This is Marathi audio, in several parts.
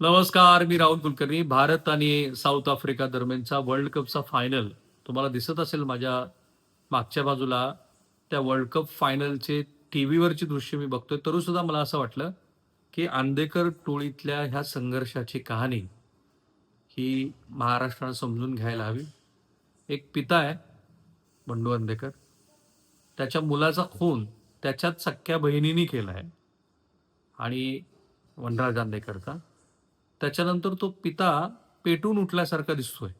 नमस्कार मी राहुल कुलकर्णी. भारत आणि साऊथ आफ्रिका दरम्यानचा वर्ल्ड कपचा फायनल तुम्हाला दिसत असेल माझ्या मागच्या बाजूला. त्या वर्ल्ड कप फायनलचे टी व्हीवरची दृश्य मी बघतोय. तरी सुद्धा मला असं वाटलं की आंदेकर टोळीतल्या ह्या संघर्षाची कहाणी ही महाराष्ट्रानं समजून घ्यायला हवी. एक पिता आहे बंडू आंदेकर. त्याच्या मुलाचा खून त्याच्याच सख्या बहिणीने केला आहे आणि वनराज आंदेकरचा. त्याच्यानंतर तो पिता पेटून उठल्यासारखा दिसतोय.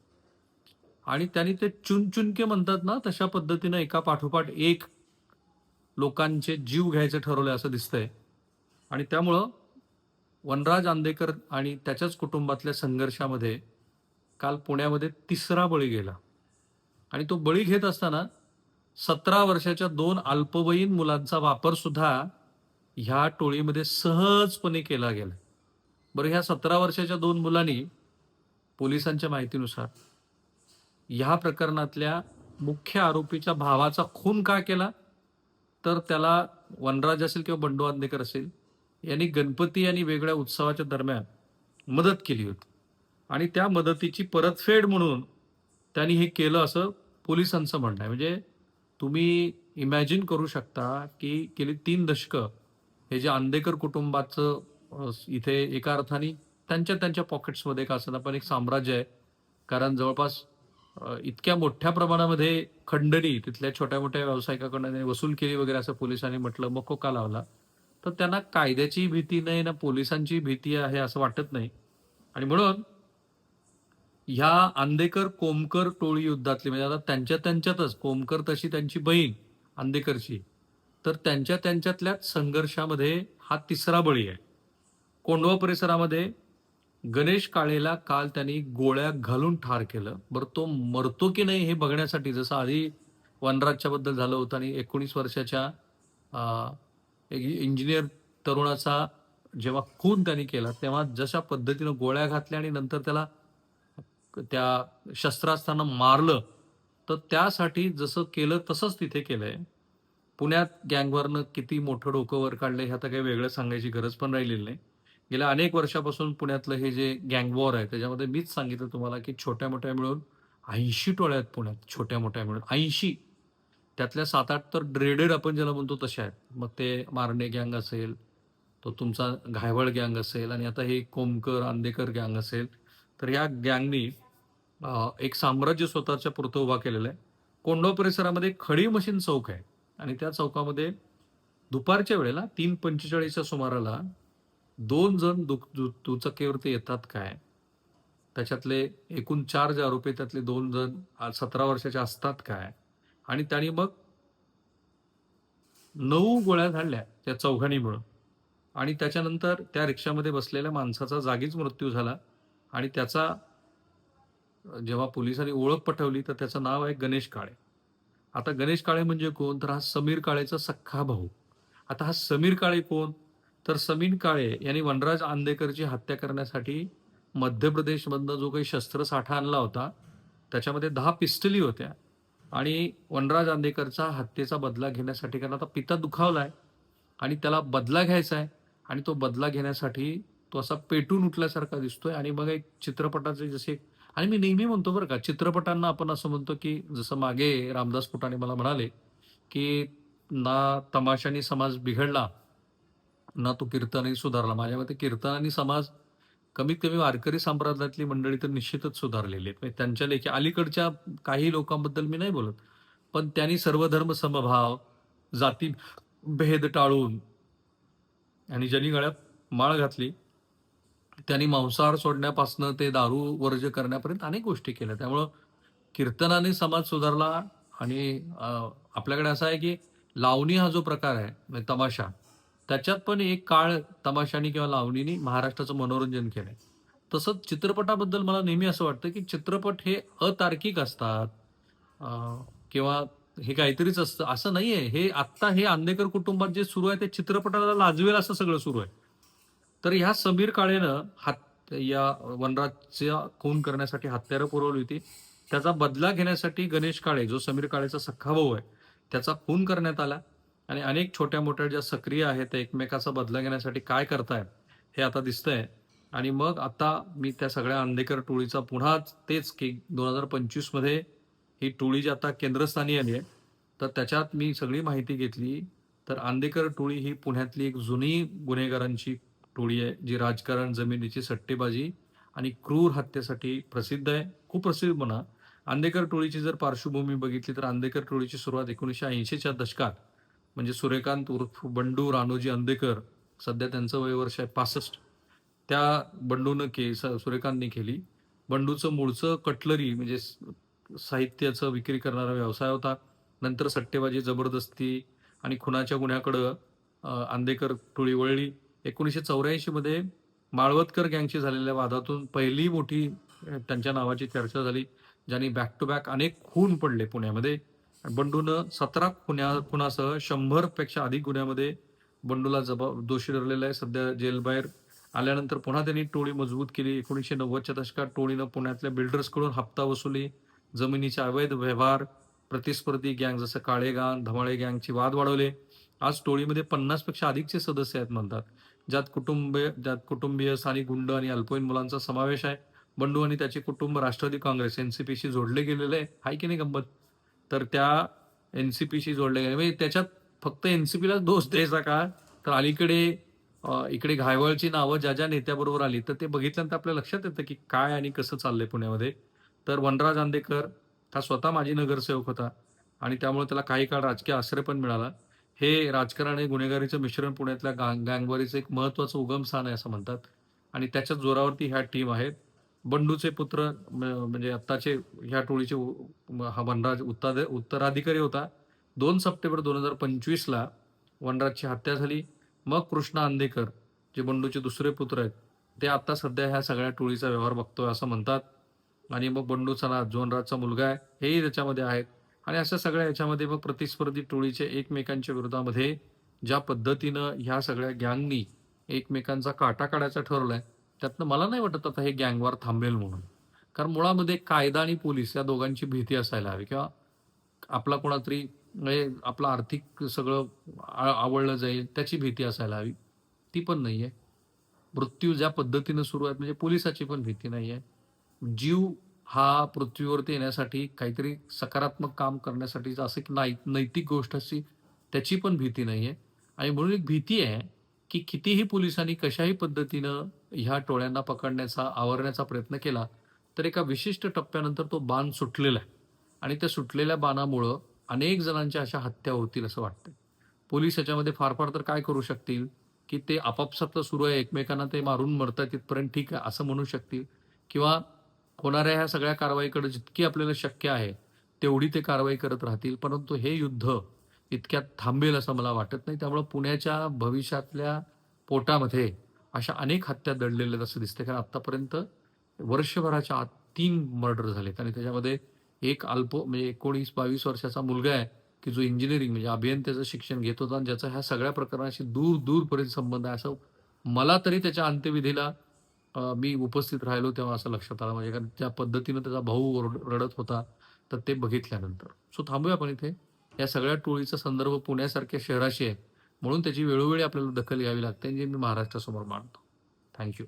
आणि त्यांनी ते चुनचुनके म्हणतात ना तशा पद्धतीनं एका पाठोपाठ एक लोकांचे जीव घ्यायचे ठरवले असं दिसतंय. आणि त्यामुळं वनराज आंदेकर आणि त्याच्याच कुटुंबातल्या संघर्षामध्ये काल पुण्यामध्ये तिसरा बळी गेला. आणि तो बळी घेत असताना सतरा वर्षाच्या दोन अल्पवयीन मुलांचा वापर सुद्धा ह्या टोळीमध्ये सहजपणे केला गेला बरं ह्या सतरा वर्षाच्या दोन मुलांनी पोलिसांच्या माहितीनुसार ह्या प्रकरणातल्या मुख्य आरोपीच्या भावाचा खून का केला? तर त्याला वनराज असेल किंवा बंडू आंदेकर असेल यांनी गणपती आणि वेगळ्या उत्सवाच्या दरम्यान मदत केली होती. आणि त्या मदतीची परतफेड म्हणून त्यांनी हे केलं असं पोलिसांचं म्हणणं आहे. म्हणजे तुम्ही इमॅजिन करू शकता की गेली तीन दशकं हे जे आंदेकर कुटुंबाचं इथे एका अर्थाने त्यांच्या त्यांच्या पॉकेट्समध्ये का असं पण एक साम्राज्य आहे. कारण जवळपास इतक्या मोठ्या प्रमाणामध्ये खंडणी तिथल्या छोट्या मोठ्या व्यावसायिकाकडनं वसूल केली वगैरे असं पोलिसांनी म्हटलं मग का लावला. तर त्यांना कायद्याची भीती नाही ना पोलिसांची भीती आहे असं वाटत नाही. आणि म्हणून ह्या आंदेकर कोमकर टोळी युद्धातली म्हणजे आता त्यांच्या त्यांच्यातच कोमकर तशी त्यांची बहीण आंदेकरची तर त्यांच्या त्यांच्यातल्याच संघर्षामध्ये हा तिसरा बळी आहे. कोंडवा परिसरामध्ये गणेश काळेला काल त्यांनी गोळ्या घालून ठार केलं. बरं तो मरतो की नाही हे बघण्यासाठी जसं आधी वनराजच्या बद्दल झालं होतं आणि एकोणीस वर्षाच्या एक इंजिनियर तरुणाचा जेव्हा खून त्यांनी केला तेव्हा जशा पद्धतीनं गोळ्या घातल्या आणि नंतर त्याला त्या शस्त्रास्त्रानं मारलं तर त्यासाठी जसं केलं तसंच तिथे केलंय. पुण्यात गँगवरनं किती मोठं डोकं वर काढलंय हे आता काही वेगळं सांगायची गरज पण राहिलेली नाही. गेल्या अनेक वर्षापासून पुण्यातलं हे जे गँगवॉर आहे त्याच्यामध्ये मीच सांगितलं तुम्हाला की छोट्या मोठ्या मिळून ऐंशी टोळ्या आहेत पुण्यात छोट्या मोठ्या मिळून. ऐंशी. त्यातल्या सात आठ तर ड्रेडेड आपण ज्याला म्हणतो तशा आहेत. मग ते मारणे गँग असेल तो तुमचा घायवळ गँग असेल आणि आता हे कोमकर आंदेकर गँग असेल तर या गँगनी एक साम्राज्य स्वतःच्या पुरतं उभा केलेलं आहे. कोंडो परिसरामध्ये खडी मशीन चौक आहे. आणि त्या चौकामध्ये दुपारच्या वेळेला तीन पंचेचाळीसच्या सुमाराला दोन जण दु दु- दुचाकीवरती येतात काय? त्याच्यातले एकूण चार जे आरोपी त्यातले दोन जण सतरा वर्षाचे असतात काय? आणि त्यांनी मग नऊ गोळ्या झाडल्या त्या चौघांनी मिळून आणि त्याच्यानंतर त्या रिक्षामध्ये बसलेल्या माणसाचा जागीच मृत्यू झाला. आणि त्याचा जेव्हा पोलिसांनी ओळख पटवली तर त्याचं नाव आहे गणेश काळे. आता गणेश काळे म्हणजे कोण? तर हा समीर काळेचा सख्खा भाऊ. आता हा समीर काळे कोण? तर समीन काळे यांनी वनराज आंदेकरची हत्या करण्यासाठी मध्य प्रदेशमधनं जो काही शस्त्रसाठा आणला होता त्याच्यामध्ये दहा पिस्टली होत्या. आणि वनराज आंदेकरचा हत्येचा बदला घेण्यासाठी कारण आता पिता दुखावला आहे आणि त्याला बदला घ्यायचा आहे आणि तो बदला घेण्यासाठी तो असा पेटून उठल्यासारखा दिसतोय. आणि मग एक चित्रपटाचे जसे आणि मी नेहमी म्हणतो बरं का चित्रपटांना आपण असं म्हणतो की जसं मागे रामदास फुटाणे मला म्हणाले की ना तमाशाने समाज बिघडला ना तो कीर्तनही सुधारला. माझ्या मते कीर्तन आणि समाज कमीत कमी वारकरी संप्रदायातली मंडळी तर निश्चितच सुधारलेली आहेत. म्हणजे त्यांच्या लेखी अलीकडच्या काही लोकांबद्दल मी नाही बोलत पण त्यांनी सर्वधर्म समभाव जाती भेद टाळून आणि ज्यांनी गळ्यात माळ घातली त्यांनी मांसाहार सोडण्यापासनं ते दारू वर्ज करण्यापर्यंत अनेक गोष्टी केल्या. त्यामुळं कीर्तनाने समाज सुधारला आणि आपल्याकडे असा आहे की लावणी हा जो प्रकार आहे म्हणजे तमाशा त्याच्यात पण एक काळ तमाशाने किंवा लावणीने महाराष्ट्राचं मनोरंजन केलंय. तसंच चित्रपटाबद्दल मला नेहमी असं वाटतं की चित्रपट हे अतार्किक असतात किंवा हे काहीतरीच असतं. असं नाहीये. हे आत्ता हे आंदेकर कुटुंबात जे सुरू आहे ते चित्रपटाला लाजवेल असं सगळं सुरू आहे. तर ह्या समीर काळेनं हात या वनराजच्या खून करण्यासाठी हत्यारं पुरवली होती. त्याचा बदला घेण्यासाठी गणेश काळे जो समीर काळेचा सख्खा भाऊ आहे त्याचा खून करण्यात आला. आणि अनेक छोट्या मोठ्या ज्या सक्रिय आहेत त्या एकमेकाचा बदला घेण्यासाठी काय करताय हे आता दिसतंय. आणि मग आता मी त्या सगळ्या आंदेकर टोळीचा पुन्हा तेच की दोन हजार पंचवीसमध्ये ही टोळी जी आता केंद्रस्थानी आली आहे तर त्याच्यात मी सगळी माहिती घेतली. तर आंदेकर टोळी ही पुण्यातली एक जुनी गुन्हेगारांची टोळी आहे जी राजकारण जमिनीची सट्टेबाजी आणि क्रूर हत्येसाठी प्रसिद्ध आहे खूप प्रसिद्ध म्हणा. आंदेकर टोळीची जर पार्श्वभूमी बघितली तर आंदेकर टोळीची सुरुवात एकोणीसशे ऐंशीच्या दशकात म्हणजे सूर्यकांत उर्फ बंडू रानोजी अंदेकर सध्या त्यांचं वय वर्ष आहे पासष्ट. त्या बंडूनं के स- सूर्यकांतने केली. बंडूचं मूळचं कटलरी म्हणजे साहित्याचं विक्री करणारा व्यवसाय होता. नंतर सट्टेबाजी जबरदस्ती आणि खुनाच्या गुन्ह्याकडं आंदेकर टोळी वळली. एकोणीसशे चौऱ्याऐंशीमध्ये माळवतकर गँगशी झालेल्या वादातून पहिली मोठी त्यांच्या नावाची चर्चा झाली ज्यांनी बॅक टू बॅक अनेक खून पडले पुण्यामध्ये. बंडूनं सतरा खुन्या खुनासह शंभरपेक्षा अधिक गुन्ह्यामध्ये बंडूला जबाब दोषी ठरलेला आहे. सध्या जेलबाहेर आल्यानंतर पुन्हा त्यांनी टोळी मजबूत केली. एकोणीसशे नव्वदच्या दशकात टोळीनं पुण्यातल्या बिल्डर्सकडून हप्ता वसुली. जमिनीचे अवैध व्यवहार प्रतिस्पर्धी गँग जसं काळे गँग धमाळे गँगची वाद वाढवले. आज टोळीमध्ये पन्नासपेक्षा अधिकचे सदस्य आहेत म्हणतात. ज्यात कुटुंबीय ज्यात कुटुंबीय स्थानिक गुंड आणि अल्पवयीन मुलांचा समावेश आहे. बंडू आणि त्याचे कुटुंब राष्ट्रवादी काँग्रेस एनसीपीशी जोडले गेलेले आहे. हाय की नाही गंमत? तर त्या एन सी पीशी जोडले गेले. म्हणजे त्याच्यात फक्त एन सी पीला दोष द्यायचा का तर अलीकडे इकडे घायवळची नावं ज्या ज्या नेत्याबरोबर आली तर ते बघितल्यानंतर आपल्या लक्षात येतं की काय आणि कसं चाललंय पुण्यामध्ये. तर वनराज आंदेकर हा स्वतः माजी नगरसेवक होता आणि त्यामुळे त्याला काही काळ राजकीय आश्रय पण मिळाला. हे राजकारण आणि गुन्हेगारीचं मिश्रण पुण्यातल्या गँग गँगवारीचं एक महत्वाचं उगमस्थान आहे असं म्हणतात. आणि त्याच्याच जोरावरती ह्या टीम आहेत. बंडूचे पुत्र म- म्हणजे आत्ताचे ह्या टोळीचे हा वनराज उत्तर उत्तराधिकारी होता. दोन सप्टेंबर दोन हजार पंचवीसला वनराजची हत्या झाली. मग कृष्णा आंदेकर जे बंडूचे दुसरे पुत्र आहेत ते आता सध्या ह्या सगळ्या टोळीचा व्यवहार बघतोय असं म्हणतात. आणि मग बंडूचा ना जोनराजचा मुलगा आहे हेही त्याच्यामध्ये आहेत. आणि अशा सगळ्या याच्यामध्ये मग प्रतिस्पर्धी टोळीचे एकमेकांच्या विरोधामध्ये ज्या पद्धतीनं ह्या सगळ्या गँगनी एकमेकांचा काटा काढायचा ठरवलाय त्यातनं मला नाही वाटत आता हे गँगवार थांबेल म्हणून. कारण मुळामध्ये कायदा आणि पोलीस या दोघांची भीती असायला हवी. किंवा आपला कोणातरी म्हणजे आपलं आर्थिक सगळं आ- आवडलं जाईल त्याची भीती असायला हवी. ती पण नाही आहे. मृत्यू ज्या पद्धतीनं सुरू आहेत म्हणजे पोलिसाची पण भीती नाही आहे. जीव हा पृथ्वीवरती येण्यासाठी काहीतरी सकारात्मक काम करण्यासाठी असं एक नाही नैतिक गोष्ट अशी त्याची पण भीती नाही आहे. आणि म्हणून एक भीती आहे की कितीही पोलिसांनी कशाही पद्धतीनं ह्या टोळ्यांना पकडण्याचा आवरण्याचा प्रयत्न केला तर एका विशिष्ट टप्प्यानंतर तो बाण सुटलेला आहे. आणि त्या सुटलेल्या बाणामुळं अनेक जणांच्या अशा हत्या होतील असं वाटतं पोलीस याच्यामध्ये फार फार तर काय करू शकतील? की ते आपापसातलं सुरू आहे एकमेकांना ते मारून मरतात तिथपर्यंत ठीक आहे असं म्हणू शकतील? किंवा होणाऱ्या ह्या सगळ्या कारवाईकडे जितकी आपल्याला शक्य आहे तेवढी ते कारवाई करत राहतील? परंतु हे युद्ध इतक्यात थांबेल असं मला वाटत नाही. त्यामुळे पुण्याच्या भविष्यातल्या पोटामध्ये अशा अनेक हत्या दडलेल्या असं दिसते कारण आतापर्यंत वर्षभराच्या आत तीन मर्डर झालेत. आणि त्याच्यामध्ये एक अल्प म्हणजे एकोणीस बावीस वर्षाचा मुलगा आहे की जो इंजिनिअरिंग म्हणजे अभियंत्याचं शिक्षण घेत होता. आणि ज्याचा ह्या सगळ्या प्रकरणाशी दूर दूरपर्यंत संबंध आहे. असं मला तरी त्याच्या अंत्यविधीला मी उपस्थित राहिलो तेव्हा असं लक्षात आलं म्हणजे कारण त्या पद्धतीनं त्याचा भाऊ रडत होता तर ते बघितल्यानंतर. सो थांबूया आपण इथे. या सगळ्या टोळीचा संदर्भ पुण्यासारख्या शहराशी आहे. म्हणून त्याची वेळोवेळी आपल्याला दखल घ्यावी लागते जे मी महाराष्ट्रासमोर मांडतो. थँक्यू